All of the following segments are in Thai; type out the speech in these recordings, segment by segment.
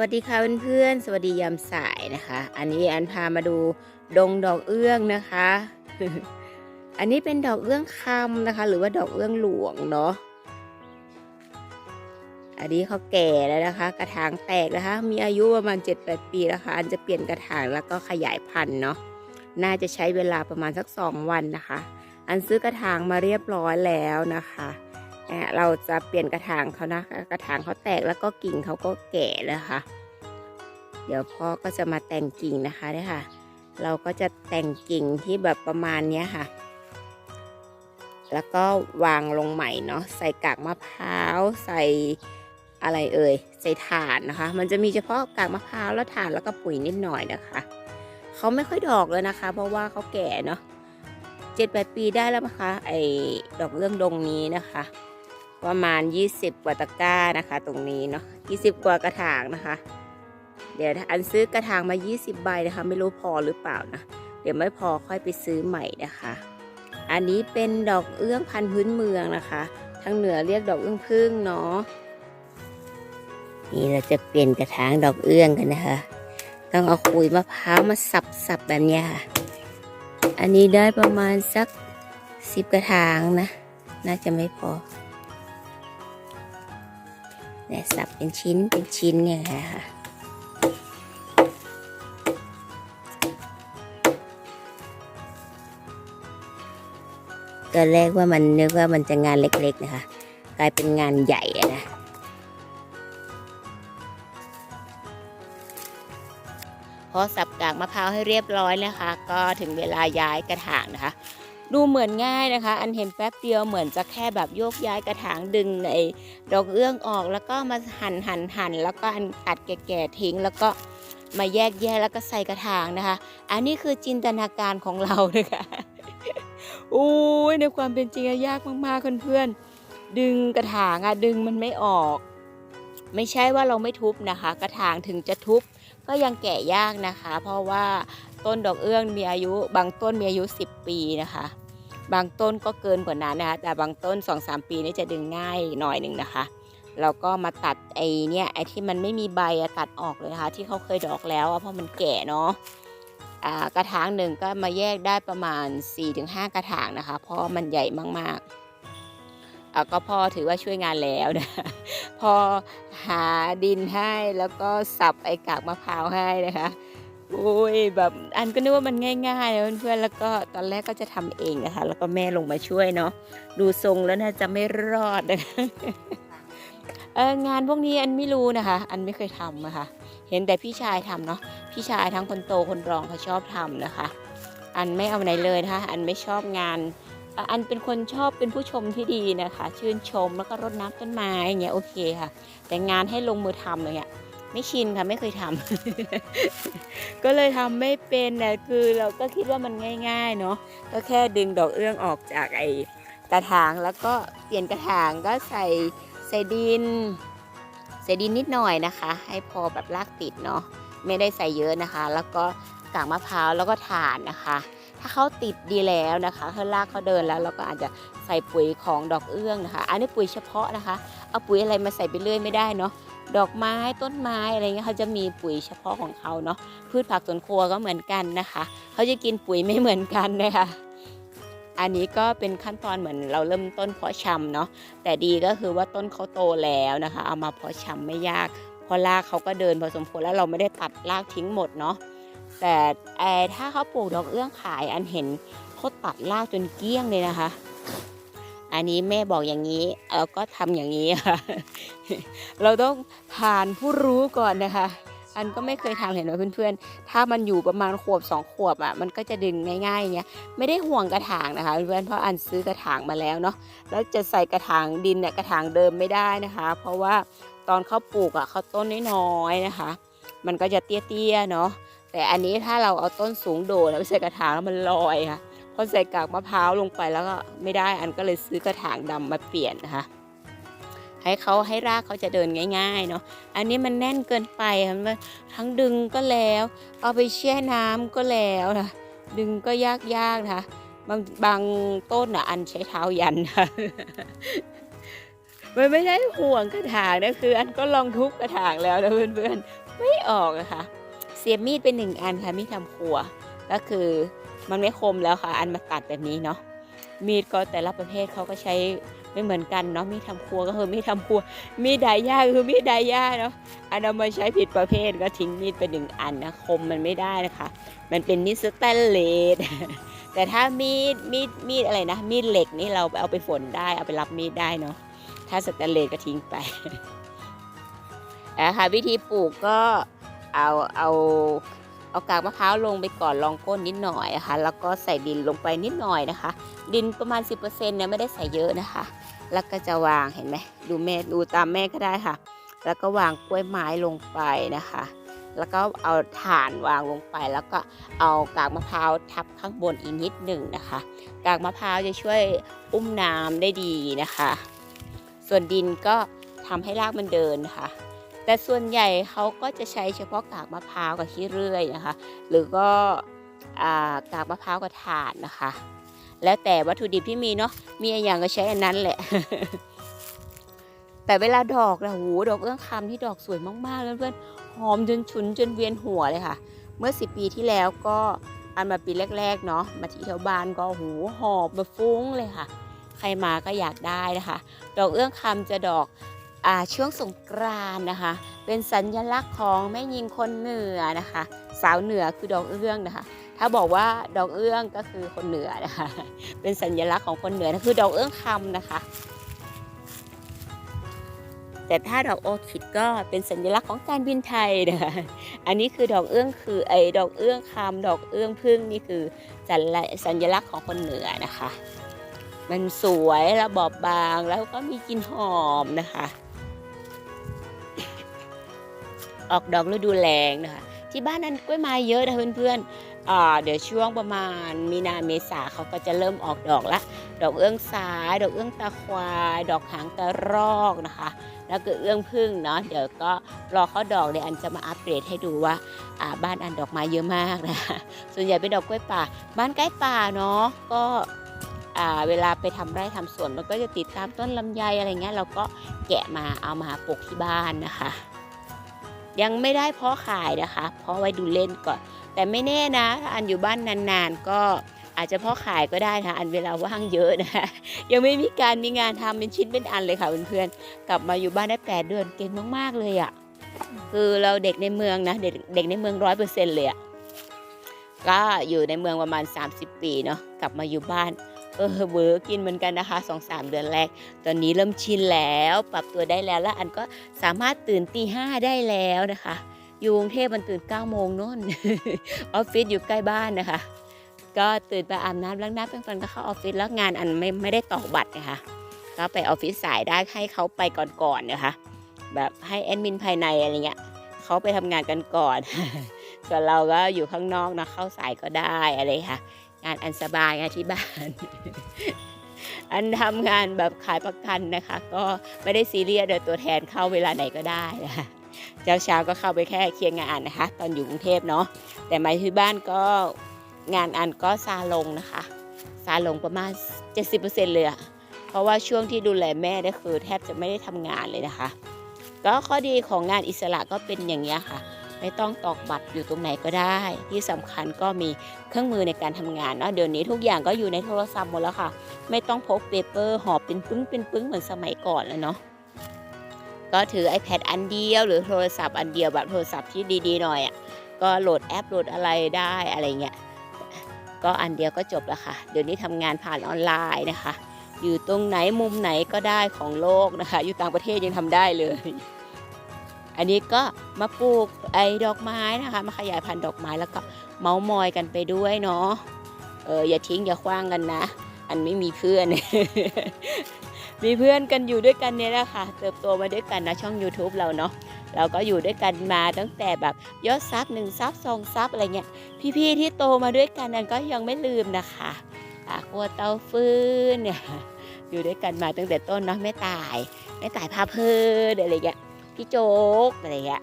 วัสดีค่ะเพื่อนๆ สวัสดียามสายนะคะ อันนี้อันพามาดูดงดอกเอื้องนะคะ อันนี้เป็นดอกเอื้องคำนะคะ หรือว่าดอกเอื้องหลวงเนาะ อันนี้เขาแก่แล้วนะคะ กระถางแตกนะคะ มีอายุประมาณ 7-8 ปีแล้วค่ะ อันจะเปลี่ยนกระถางแล้วก็ขยายพันธุ์เนาะ น่าจะใช้เวลาประมาณสัก 2 วันนะคะ อันซื้อกระถางมาเรียบร้อยแล้วนะคะ เอ่อเราจะเปลี่ยนกระถางเขานะคะกระถางเขาแตกแล้วก็กิ่งเขาก็แก่แล้วค่ะ เดี๋ยวพ่อก็จะมาแต่งกิ่งนะคะเนี่ยค่ะ เราก็จะแต่งกิ่งที่แบบประมาณเนี้ยค่ะ แล้วก็วางลงใหม่เนาะใส่กากมะพร้าวใส่อะไรเอ่ยใส่ถ่านนะคะ มันจะมีเฉพาะกากมะพร้าวแล้วถ่านแล้วก็ปุ๋ยนิดหน่อยนะคะเขาไม่ค่อยดอกเลยนะคะ เพราะว่าเขาแก่เนาะเจ็ดแปดปีได้แล้วนะคะ ไอ้ดอกเรื่องดงนี้นะคะ ประมาณ 20 กว่าตะกร้านะคะ ตรงนี้เนาะ20 กว่ากระถางนะคะ เดี๋ยวอันซื้อกระถางมา 20 ใบนะคะ ไม่รู้พอหรือเปล่านะ เดี๋ยวไม่พอค่อยไปซื้อใหม่นะคะ อันนี้เป็นดอกเอื้องพันธุ์พื้นเมืองนะคะ ทางเหนือเรียกดอกเอื้องพึ่งเนาะ นี่เราจะเปลี่ยนกระถางดอกเอื้องกันนะคะ ต้องเอาขุยมะพร้าวมาสับๆแบบนี้ค่ะ อันนี้ได้ประมาณสักสิบกระถางนะ น่าจะไม่พอ เนี่ยสับเป็นชิ้นเป็นชิ้นเนี่ยค่ะตอนแรกว่ามันนึกว่ามันจะงานเล็กๆนะคะ กลายเป็นงานใหญ่ะนะพอสับกากมะพร้าวให้เรียบร้อยนะคะ ก็ถึงเวลาย้ายกระถางนะคะ ดูเหมือนง่ายนะคะ อันเห็นแป๊บเดียวเหมือนจะแค่แบบโยกย้ายกระถางดึงไอ้ดอกเอื้องออกแล้วก็มาหั่นหั่นหั่นแล้วก็อันตัดแก่ๆทิ้งแล้วก็มาแยกแยะแล้วก็ใส่กระถางนะคะ อันนี้คือจินตนาการของเรานะคะโอ้ยในความเป็นจริงอะยากมากๆเพื่อนๆดึงกระถางอะดึงมันไม่ออก ไม่ใช่ว่าเราไม่ทุบนะคะ กระถางถึงจะทุบก็ยังแก่ยากนะคะ เพราะว่าต้นดอกเอื้องมีอายุบางต้นมีอายุ 10 ปีนะคะ บางต้นก็เกินกว่านั้นนะคะ แต่บางต้น 2-3 ปีนี่จะดึงง่ายหน่อยหนึ่งนะคะ เราก็มาตัดไอ้เนี่ยไอ้ที่มันไม่มีใบตัดออกเลยนะคะ ที่เขาเคยดอกแล้วเพราะมันแก่เนาะกระถางหนึ่งก็มาแยกได้ประมาณ 4-5 กระถางนะคะ เพราะมันใหญ่มากๆก็พ่อถือว่าช่วยงานแล้วนะพอหาดินให้แล้วก็สับไอ้กากมะพร้าวให้นะคะ โอ้ยแบบอันก็นึกว่ามันง่ายๆนะเพื่อนๆแล้วก็ตอนแรกก็จะทำเองนะคะ แล้วก็แม่ลงมาช่วยเนาะดูทรงแล้วน่าจะไม่รอดนะคะเอองานพวกนี้อันไม่รู้นะคะ อันไม่เคยทำนะคะ เห็นแต่พี่ชายทำเนาะพี่ชายทั้งคนโตคนรองเขาชอบทำนะคะ อันไม่เอาไหนเลยนะคะ อันไม่ชอบงานอันเป็นคนชอบเป็นผู้ชมที่ดีนะคะ ชื่นชมแล้วก็รดน้ำต้นไม้อย่างเงี้ยโอเคค่ะ แต่งานให้ลงมือทำเลยเนี่ย ไม่ชินค่ะไม่เคยทำ ก็เลยทำไม่เป็นนะคือเราก็คิดว่ามันง่าย ๆ เนาะก็แค่ดึงดอกเอื้องออกจากไอ้กระถางแล้วก็เปลี่ยนกระถางก็ใส่ใส่ดิน ใส่ดินนิดหน่อยนะคะ ให้พอแบบรากติดเนาะไม่ได้ใส่เยอะนะคะ แล้วก็กากมะพร้าวแล้วก็ถ่านนะคะ ถ้าเขาติดดีแล้วนะคะเขาลากเขาเดินแล้วเราก็อาจจะใส่ปุ๋ยของดอกเอื้องนะคะ อันนี้ปุ๋ยเฉพาะนะคะ เอาปุ๋ยอะไรมาใส่ไปเรื่อยไม่ได้เนาะ ดอกไม้ต้นไม้อะไรเงี้ยเขาจะมีปุ๋ยเฉพาะของเขาเนาะพืชผักสวนครัวก็เหมือนกันนะคะ เขาจะกินปุ๋ยไม่เหมือนกันนะคะอันนี้ก็เป็นขั้นตอนเหมือนเราเริ่มต้นเพาะชำเนาะแต่ดีก็คือว่าต้นเขาโตแล้วนะคะ เอามาเพาะชำไม่ยากเพราะรากเขาก็เดินพอสมควรแล้วเราไม่ได้ตัดรากทิ้งหมดเนาะแต่ไอ้ถ้าเขาปลูกดอกเอื้องขายอันเห็นเขาตัดรากจนเกลี้ยงเลยนะคะ อันนี้แม่บอกอย่างนี้เราก็ทำอย่างนี้ค่ะ เราต้องผ่านผู้รู้ก่อนนะคะ อันก็ไม่เคยทำเห็นไหมเพื่อนๆ ถ้ามันอยู่ประมาณขวบสองขวบอะมันก็จะดึงง่ายๆอย่างเงี้ย ไม่ได้ห่วงกระถางนะคะเพื่อนเพราะอันซื้อกระถางมาแล้วเนาะ แล้วจะใส่กระถางดินเนี่ยกระถางเดิมไม่ได้นะคะ เพราะว่าตอนเขาปลูกอะเขาต้นน้อยๆนะคะ มันก็จะเตี้ยๆเนาะแต่อันนี้ถ้าเราเอาต้นสูงโดดแล้วไปใส่กระถางแล้วมันลอยค่ะ พอใส่กากมะพร้าวลงไปแล้วก็ไม่ได้อันก็เลยซื้อกระถางดำมาเปลี่ยนนะคะ ให้เขาให้รากเขาจะเดินง่าย ๆ เนาะอันนี้มันแน่นเกินไปค่ะมันทั้งดึงก็แล้ว เอาไปแช่น้ำก็แล้วนะดึงก็ยากๆนะคะบางบางต้นอะอันใช้เท้ายันค่ะมันไม่ใช่ห่วงกระถางนะคือ อันก็ลองทุบกระถางแล้วนะเพื่อนๆไม่ออกอะค่ะ เสียบมีดเป็นหนึ่งอันค่ะมีดทำครัวก็คือ มันไม่คมแล้วค่ะ อันมาตัดแบบนี้เนาะมีดก็แต่ละประเภทเขาก็ใช้ไม่เหมือนกันเนาะมีดทำครัวก็คือมีดทำครัว มีดไดย่าคือมีดไดย่าเนาะอันเอามาใช้ผิดประเภทก็ทิ้งมีดไปหนึ่งอันนะคมมันไม่ได้นะคะ มันเป็นมีดสแตนเลสแต่ถ้ามีดมีดมีดอะไรนะ มีดเหล็กนี่เราเอาไปฝนได้เอาไปรับมีดได้เนาะถ้าสแตนเลสก็ทิ้งไปนะคะวิธีปลูกก็เอาเอา เอากากมะพร้าวลงไปก่อนรองก้นนิดหน่อยนะคะ แล้วก็ใส่ดินลงไปนิดหน่อยนะคะ ดินประมาณ 10%เนี่ยไม่ได้ใส่เยอะนะคะ แล้วก็จะวางเห็นไหมดูแม่ดูตามแม่ก็ได้ค่ะ แล้วก็วางกล้วยไม้ลงไปนะคะ แล้วก็เอาถ่านวางลงไป แล้วก็เอากากมะพร้าวทับข้างบนอีกนิดหนึ่งนะคะ กากมะพร้าวจะช่วยอุ้มน้ำได้ดีนะคะ ส่วนดินก็ทำให้รากมันเดินนะคะ แต่ส่วนใหญ่เขาก็จะใช้เฉพาะกากมะพร้าวกับขี้เรื่อยนะคะ หรือก็กากมะพร้าวกับถ่านนะคะ แล้วแต่วัตถุดิบที่มีเนาะมีอะไรอย่างก็ใช้อันนั้นแหละ แต่เวลาดอกนะหูดอกเอื้องคำที่ดอกสวยมากๆเพื่อนๆหอมจนฉุนจนเวียนหัวเลยค่ะ เมื่อสิปีที่แล้วก็อันมาปีแรกๆเนาะมาที่แถวบ้านก็หูหอบแบบฟุ้งเลยค่ะ ใครมาก็อยากได้นะคะ ดอกเอื้องคำจะดอก ช่วงสงกรานนะคะ เป็นสัญลักษณ์ของแม่ยิงคนเหนือนะคะ สาวเหนือคือดอกเอื้องนะคะ ถ้าบอกว่าดอกเอื้องก็คือคนเหนือนะคะ เป็นสัญลักษณ์ของคนเหนือนะคือดอกเอื้องคำนะคะ แต่ถ้าดอกโอคิดก็เป็นสัญลักษณ์ของการบินไทยนะคะอันนี้คือดอกเอื้องคือไอ้ดอกเอื้องคำดอกเอื้องพึ่งนี่คือสัญลักษณ์สัญลักษณ์ของคนเหนือนะคะ มันสวยและบอบบางแล้วก็มีกลิ่นหอมนะคะ ออกดอกฤดูแล้งนะคะ ที่บ้านนั้นกล้วยไม้เยอะนะเพื่อนๆอ่าเดี๋ยวช่วงประมาณมีนาเมษาเขาก็จะเริ่มออกดอกละ ดอกเอื้องสาย ดอกเอื้องตาควาย ดอกหางกระรอกนะคะ แล้วก็เอื้องพึ่งเนาะ เดี๋ยวก็รอเขาดอกเดี๋ยวอันจะมาอัปเดตให้ดูว่าาบ้านอันดอกไม้เยอะมากนะ ส่วนใหญ่เป็นดอกกล้วยป่า บ้านใกล้ป่าเนาะ ก็เวลาไปทำไร่ทำสวนมันก็จะติดตามต้นลำไยอะไรเงี้ยเราก็แกะมาเอามาปลูกที่บ้านนะคะ ยังไม่ได้เพาะขายนะคะ เพาะไว้ดูเล่นก่อน แต่ไม่แน่นะถ้าอันอยู่บ้านนานๆ ก็อาจจะเพาะขายก็ได้นะอันเวลาว่างเยอะนะคะยังไม่มีการมีงานทำเป็นชิ้นเป็นอันเลยค่ะเพื่อนๆกลับมาอยู่บ้านได้แปดเดือนเก่งมากๆเลยอะ่ะคือเราเด็กในเมืองนะเด็กเด็กในเมืองร้อยเปอร์เซ็นต์เลยอะ่ะก็อยู่ในเมืองประมาณ 30 ปีเนาะกลับมาอยู่บ้าน เออเวอร์กินเหมือนกันนะคะสองสามเดือนแรก ตอนนี้เริ่มชินแล้ว ปรับตัวได้แล้วแล้วอันก็สามารถตื่นตีห้าได้แล้วนะคะ อยู่กรุงเทพมันตื่น9ก้าโมงโน่นออฟฟิศอยู่ใกล้บ้านนะคะ ก็ตื่นไปอาบน้ำล้างหน้าแปรงฟันก็เข้าออฟฟิศแล้วงานอันไม่ไม่ได้ต่อบัตรนะคะก็ไปออฟฟิศสายได้ให้เขาไปก่อนๆนะคะ แบบให้แอดมินภายในอะไรเงี้ยเขาไปทำงานกันก่อนส่วนเราก็อยู่ข้างนอกนะเข้าสายก็ได้อะไรค่ะ งานอันสบายงานที่บ้าน อันทำงานแบบขายประกันนะคะ ก็ไม่ได้ซีเรียสเดี๋ยวตัวแทนเข้าเวลาไหนก็ได้นะคะเช้าเช้าๆก็เข้าไปแค่เคลียร์งานนะคะ ตอนอยู่กรุงเทพเนาะแต่มาที่บ้านก็งานอันก็ซาลงนะคะ ซาลงประมาณ 70%เลยอะเพราะว่าช่วงที่ดูแลแม่เนี่ยคือ แทบจะไม่ได้ทำงานเลยนะคะ ก็ข้อดีของงานอิสระก็เป็นอย่างนี้ค่ะ ไม่ต้องตอกบัตรอยู่ตรงไหนก็ได้ ที่สำคัญก็มีเครื่องมือในการทำงานเนาะเดี๋ยวนี้ทุกอย่างก็อยู่ในโทรศัพท์หมดแล้วค่ะ ไม่ต้องพกเปเปอร์หอบเป็นปึ้งเป็นปึ้งเหมือนสมัยก่อนแล้วเนาะก็ถือ iPad อันเดียว หรือโทรศัพท์อันเดียวแบบโทรศัพท์ที่ดีๆหน่อยอะก็โหลดแอปโหลดอะไรได้อะไรเงี้ยก็อันเดียวก็จบแล้วค่ะ เดี๋ยวนี้ทำงานผ่านออนไลน์นะคะ อยู่ตรงไหนมุมไหนก็ได้ของโลกนะคะ อยู่ต่างประเทศยังทำได้เลย อันนี้ก็มาปลูกไอ้ดอกไม้นะคะ มาขยายพันธุ์ดอกไม้แล้วก็เมาส์มอยกันไปด้วยเนาะเอออย่าทิ้งอย่าคว้างกันนะ อันไม่มีเพื่อน มีเพื่อนกันอยู่ด้วยกันเนี่ยแหละค่ะเติบโตมาด้วยกันนะช่อง YouTube เราเนาะเราก็อยู่ด้วยกันมาตั้งแต่แบบยอดซับหนึ่งซับสองซับอะไรเงี้ยพี่ๆที่โตมาด้วยกันนั้นก็ยังไม่ลืมนะคะอาครัวเตาฟืนเนี่ยอยู่ด้วยกันมาตั้งแต่ต้นเนาะแม่ตายแม่ตายพาเพลินอะไรเงี้ย พี่โจ๊กอะไรเงี้ย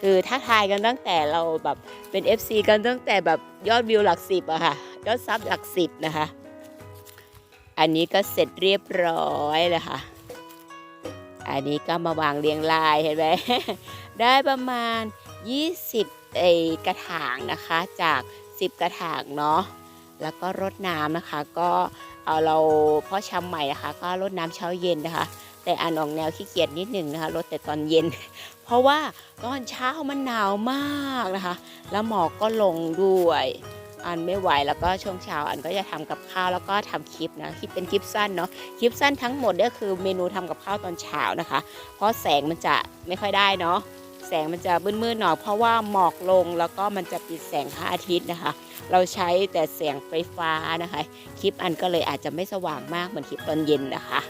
คือทักทายกันตั้งแต่เราแบบเป็น FC กันตั้งแต่แบบยอดวิวหลักสิบอะค่ะ ยอดซับหลักสิบนะคะ อันนี้ก็เสร็จเรียบร้อยแล้วค่ะ อันนี้ก็มาวางเรียงรายเห็นไหมได้ประมาณ 20ไอกระถางนะคะจาก 10 กระถางเนาะแล้วก็รดน้ำนะคะ ก็เอาเราเพาะชำใหม่นะคะ ก็รดน้ำเช้าเย็นนะคะ แต่อ่านออกแนวขี้เกียจนิดหนึ่งนะคะรดแต่ตอนเย็น เพราะว่าตอนเช้ามันหนาวมากนะคะ แล้วหมอกก็ลงด้วยอันไม่ไหวแล้วก็ช่วงเช้าอันก็จะทำกับข้าวแล้วก็ทำคลิปนะคลิปเป็นคลิปสั้นเนาะคลิปสั้นทั้งหมดเนี่ยคือเมนูทำกับข้าวตอนเช้านะคะ เพราะแสงมันจะไม่ค่อยได้เนาะแสงมันจะมืดๆหน่อยเพราะว่าหมอกลงแล้วก็มันจะปิดแสงพระอาทิตย์นะคะ เราใช้แต่แสงไฟฟ้านะคะ คลิปอันก็เลยอาจจะไม่สว่างมากเหมือนคลิปตอนเย็นนะคะ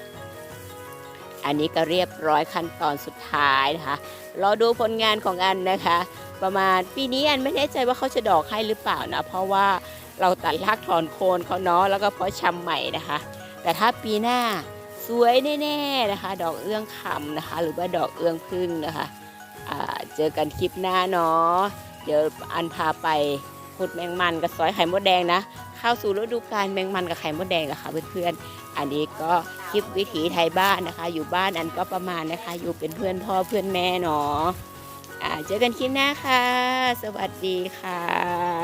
อันนี้ก็เรียบร้อยขั้นตอนสุดท้ายนะคะรอดูผลงานของอันนะคะ ประมาณปีนี้อันไม่แน่ใจว่าเขาจะดอกให้หรือเปล่านะเพราะว่าเราตัดรากถอนโคนเขาเนาะแล้วก็เพาะชำใหม่นะคะ แต่ถ้าปีหน้าสวยแน่ๆนะคะ ดอกเอื้องคำนะคะ หรือว่าดอกเอื้องพึ่งนะคะเจอกันคลิปหน้าเนาะเดี๋ยวอันพาไปขุดแมงมันกับซอยไข่มดแดงนะ เข้าสู่ฤดูกาลแมงมันกับไข่มดแดงแล้วค่ะเพื่อนๆ อันนี้ก็คลิปวิถีไทยบ้านนะคะ อยู่บ้านอันก็ประมาณนะคะ อยู่เป็นเพื่อนพ่อเพื่อนแม่เนาะเจอกันคลิปหน้าค่ะ สวัสดีค่ะ